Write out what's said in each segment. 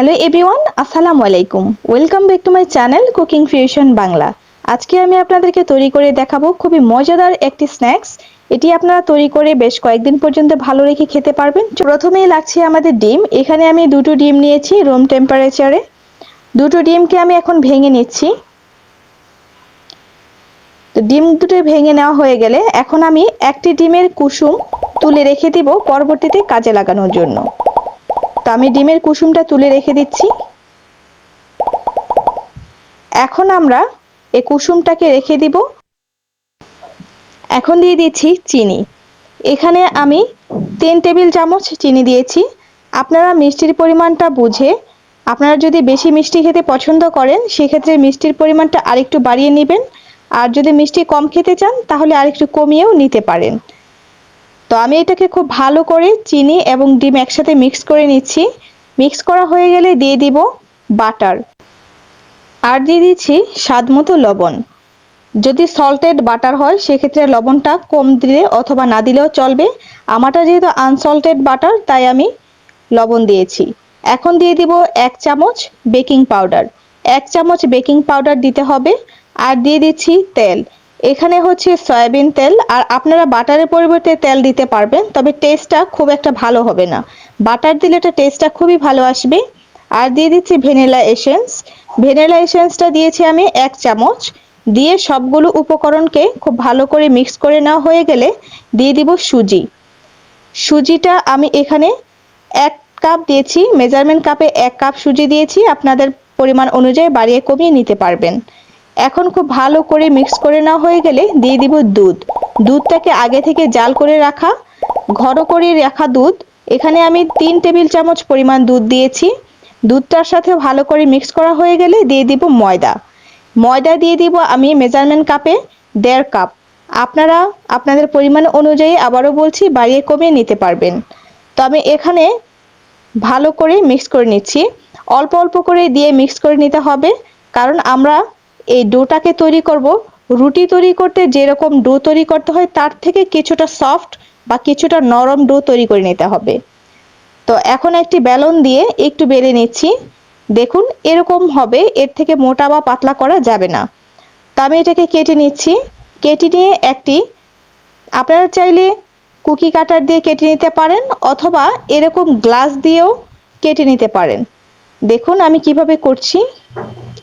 Hello everyone, আসসালামু আলাইকুম। Welcome back to my channel cooking fusion Bangla. আজকে আমি আপনাদেরকে তৈরি করে দেখাবো খুবই মজাদার একটি স্ন্যাক্স। এটি আপনারা তৈরি করে বেশ কয়েকদিন পর্যন্ত ভালো রেখে খেতে পারবেন। প্রথমেই লাগছে আমাদের ডিম। এখানে আমি দুটো ডিম নিয়েছি রুম টেম্পারেচারে। দুটো ডিমকে আমি এখন ভেঙে নিচ্ছি। তো ডিম দুটো ভেঙে নেওয়া হয়ে গেলে এখন আমি একটি ডিমের কুসুম তুলে রেখে দিব পরবর্তীতে কাজে লাগানোর জন্য। তো আমি ডিমের কুসুমটা তুলে রেখে দিচ্ছি। এখন আমরা এই কুসুমটাকে রেখে দিব। এখন দিয়ে দিচ্ছি চিনি। এখানে আমি তিন টেবিল চামচ চিনি দিয়েছি। আপনারা মিষ্টির পরিমাণটা বুঝে, আপনারা যদি বেশি মিষ্টি খেতে পছন্দ করেন, সেক্ষেত্রে মিষ্টির পরিমাণটা আরেকটু বাড়িয়ে নেবেন। আর যদি মিষ্টি কম খেতে চান, তাহলে আরেকটু কমিয়েও নিতে পারেন। তো আমি এটাকে খুব ভালো করে চিনি এবং ডিম একসাথে মিক্স করে নিচ্ছি। মিক্স করা হয়ে গেলে দিয়ে দিব বাটার। আর দিয়ে দিচ্ছি স্বাদ মতো লবণ। যদি সল্টেড বাটার হয়, সেক্ষেত্রে লবণটা কম দিলে অথবা না দিলেও চলবে। আমারটা যেহেতু আনসল্টেড বাটার তাই আমি লবণ দিয়েছি। এখন দিয়ে দিব এক চামচ বেকিং পাউডার এক চামচ বেকিং পাউডার দিতে হবে। আর দিয়ে দিচ্ছি তেল। এখানে হচ্ছে সয়াবিন তেল, আর আপনারা বাটারের পরিবর্তে তেল দিতে পারবেন, তবে টেস্টটা খুব একটা ভালো হবে না। বাটার দিলে এটা টেস্টটা খুবই ভালো আসবে। আর দিয়ে দিচ্ছি ভ্যানিলা এসেন্স ভ্যানিলা এসেন্সটা দিয়েছি আমি এক চামচ। দিয়ে সবগুলো উপকরণকে খুব ভালো করে মিক্স করে নেওয়া হয়ে গেলে দিয়ে দিব সুজি। সুজিটা আমি এখানে এক কাপ দিয়েছি মেজারমেন্ট কাপে এক কাপ সুজি দিয়েছি। আপনাদের পরিমাণ অনুযায়ী বাড়িয়ে কমিয়ে নিতে পারবেন। এখন খুব ভালো করে মিক্স করে নেওয়া হয়ে গেলে দিয়ে দিব দুধ। দুধটাকে আগে থেকে জাল করে রাখা, ঘন করে রাখা দুধ। এখানে আমি তিন টেবিল চামচ পরিমাণ দুধ দিয়েছি। দুধটার সাথে ভালো করে মিক্স করা হয়ে গেলে দিয়ে দিব ময়দা। ময়দা দিয়ে দিব আমি মেজারমেন্ট কাপে দেড় কাপ আপনারা আপনাদের পরিমাণ অনুযায়ী আবারও বলছি, বাড়িয়ে কমিয়ে নিতে পারবেন। তো আমি এখানে ভালো করে মিক্স করে নিচ্ছি। অল্প অল্প করে দিয়ে মিক্স করে নিতে হবে, কারণ আমরা এই ডোটাকে তৈরি করব। রুটি তৈরি করতে যেরকম ডো তৈরি করতে হয়, তার থেকে কিছুটা সফট বা কিছুটা নরম ডো তৈরি করে নিতে হবে। তো এখন একটি বেলন দিয়ে একটু বেলে নিচ্ছি। দেখুন, এরকম হবে, এর থেকে মোটা বা পাতলা করা যাবে না। তো আমি এটাকে কেটে নিচ্ছি। কেটে নিয়ে একটি, আপনারা চাইলে কুকি কাটার দিয়ে কেটে নিতে পারেন অথবা এরকম গ্লাস দিয়েও কেটে নিতে পারেন। দেখুন আমি কীভাবে করছি।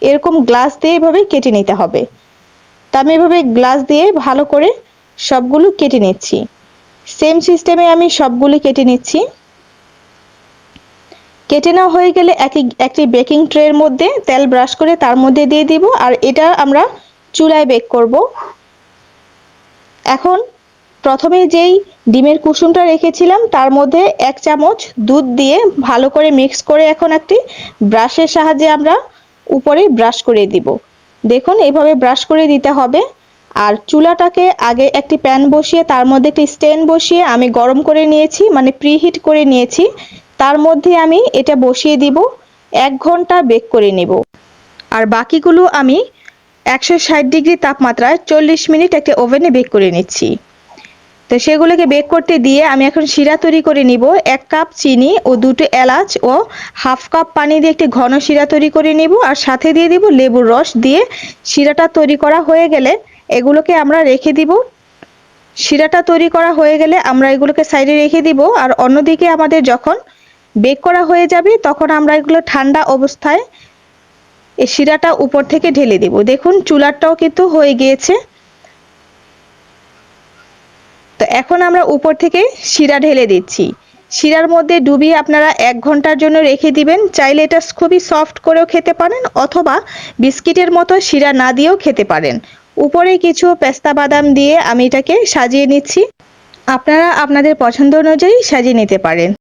এরকম গ্লাস দিয়ে এভাবে কেটে নিতে হবে। তা আমি এভাবে গ্লাস দিয়ে ভালো করে সবগুলো কেটে নিচ্ছি। সেম সিস্টেমে আমি সবগুলো কেটে নিচ্ছি। কেটে নেওয়া হয়ে গেলে একই, একটি বেকিং ট্রের মধ্যে তেল ব্রাশ করে তার মধ্যে দিয়ে দিব। আর এটা আমরা চুলায় বেক করব। এখন প্রথমে যেই ডিমের কুসুমটা রেখেছিলাম, তার মধ্যে এক চামচ দুধ দিয়ে ভালো করে মিক্স করে এখন একটি ব্রাশের সাহায্যে আমরা উপরে ব্রাশ করে দিব। দেখুন, এইভাবে ব্রাশ করে দিতে হবে। আর চুলাটাকে আগে একটি প্যান বসিয়ে, তার মধ্যে একটি স্ট্যান্ড বসিয়ে আমি গরম করে নিয়েছি মানে প্রিহিট করে নিয়েছি। তার মধ্যে আমি এটা বসিয়ে দিব, এক ঘণ্টা বেক করে নেব। আর বাকিগুলো আমি একশো ষাট ডিগ্রি তাপমাত্রায় চল্লিশ মিনিট একটা ওভেনে বেক করে নিচ্ছি। তো সেগুলোকে বেক করতে দিয়ে আমি এখন শিরা তৈরি করে নিব। এক কাপ চিনি ও দুটো এলাচ ও হাফ কাপ পানি দিয়ে একটি ঘন শিরা তৈরি করে নিব আর সাথে দিয়ে দিব লেবুর রস দিয়ে শিরাটা তৈরি করা হয়ে গেলে এগুলোকে আমরা রেখে দিব। শিরাটা তৈরি করা হয়ে গেলে আমরা এগুলোকে সাইডে রেখে দিব আর অন্যদিকে আমাদের যখন বেক করা হয়ে যাবে তখন আমরা এগুলো ঠান্ডা অবস্থায় এই শিরাটা উপর থেকে ঢেলে দিব। দেখুন চুলারটাও কিন্তু হয়ে গিয়েছে তো এখন আমরা উপর থেকে শিরা ঢেলে দিচ্ছি। শিরার মধ্যে ডুবিয়ে আপনারা এক ঘণ্টার জন্য রেখে দিবেন। চাইলে এটা খুবই সফট করেও খেতে পারেন অথবা বিস্কিটের মতো শিরা না দিয়েও খেতে পারেন। উপরে কিছু পেস্তা বাদাম দিয়ে আমি এটাকে সাজিয়ে নিচ্ছি। আপনারা আপনাদের পছন্দ অনুযায়ী সাজিয়ে নিতে পারেন।